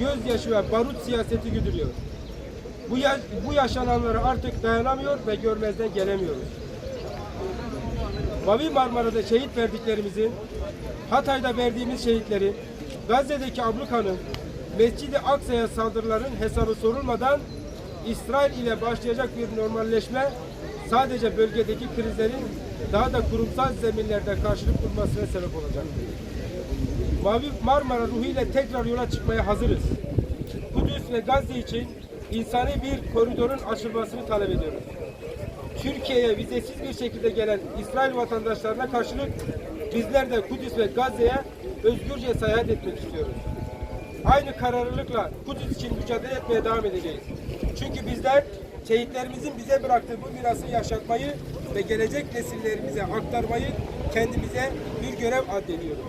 gözyaşı ve barut siyaseti güdülüyor. Bu, ya- bu yaşananları artık dayanamıyor ve görmezden gelemiyoruz. Mavi Marmara'da şehit verdiklerimizin, Hatay'da verdiğimiz şehitlerin, Gazze'deki ablukanın, Mescid-i Aksa'ya saldırıların hesabı sorulmadan İsrail ile başlayacak bir normalleşme sadece bölgedeki krizlerin daha da kurumsal zeminlerde karşılık bulmasına sebep olacak. Mavi Marmara ruhuyla tekrar yola çıkmaya hazırız. Kudüs ve Gazze için insani bir koridorun açılmasını talep ediyoruz. Türkiye'ye vizesiz bir şekilde gelen İsrail vatandaşlarına karşılık bizler de Kudüs ve Gazze'ye özgürce seyahat etmek istiyoruz. Aynı kararlılıkla Kudüs için mücadele etmeye devam edeceğiz. Çünkü bizler şehitlerimizin bize bıraktığı bu mirası yaşatmayı ve gelecek nesillerimize aktarmayı kendimize bir görev addediyoruz.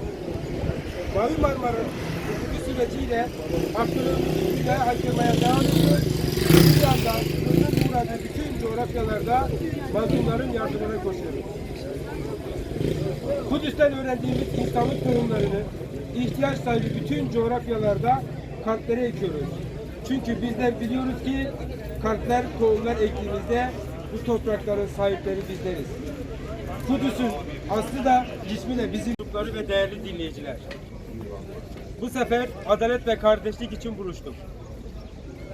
Mavi Marmara'nın hukuki süreciyle hakkımızı dünyaya haykırmaya devam ediyor. Bir yandan sınırın uğradığı bütün coğrafyalarda mazlumların yardımına koşuyoruz. Kudüs'ten öğrendiğimiz insanlık durumlarını ihtiyaç sahibi bütün coğrafyalarda kalplere ekiyoruz. Çünkü bizler biliyoruz ki kalpler tohumlar ektiğimizde bu toprakların sahipleri bizleriz. Kudüs'ün aslı da cismi de bizim çocukları ve değerli dinleyiciler. Bu sefer adalet ve kardeşlik için buluştuk.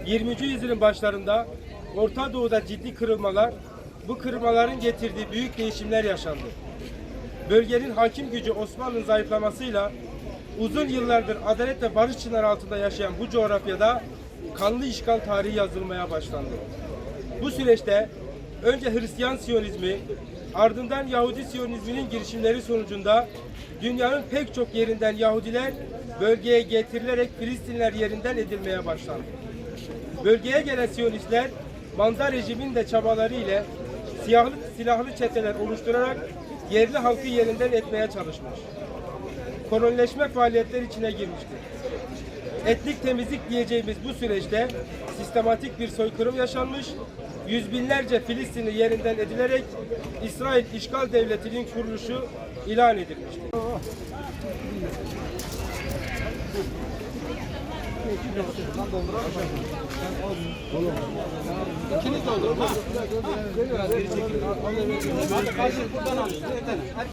20. yüzyılın başlarında Orta Doğu'da ciddi kırılmalar, bu kırılmaların getirdiği büyük değişimler yaşandı. Bölgenin hakim gücü Osmanlı'nın zayıflamasıyla uzun yıllardır adalet ve barış çınarı altında yaşayan bu coğrafyada kanlı işgal tarihi yazılmaya başlandı. Bu süreçte önce Hristiyan Siyonizmi, ardından Yahudi Siyonizminin girişimleri sonucunda dünyanın pek çok yerinden Yahudiler bölgeye getirilerek Filistinler yerinden edilmeye başlandı. Bölgeye gelen Siyonistler Manzar rejimin de çabaları ile siyahlı, silahlı çeteler oluşturarak yerli halkı yerinden etmeye çalışmış. Kolonileşme faaliyetler içine girmiştir. Etnik temizlik diyeceğimiz bu süreçte sistematik bir soykırım yaşanmış, yüz binlerce Filistinli yerinden edilerek İsrail işgal devletinin kuruluşu ilan edilmiştir. İkiniz doldurun ha. Biraz geri çekin. Hadi karşı buradan alıyoruz.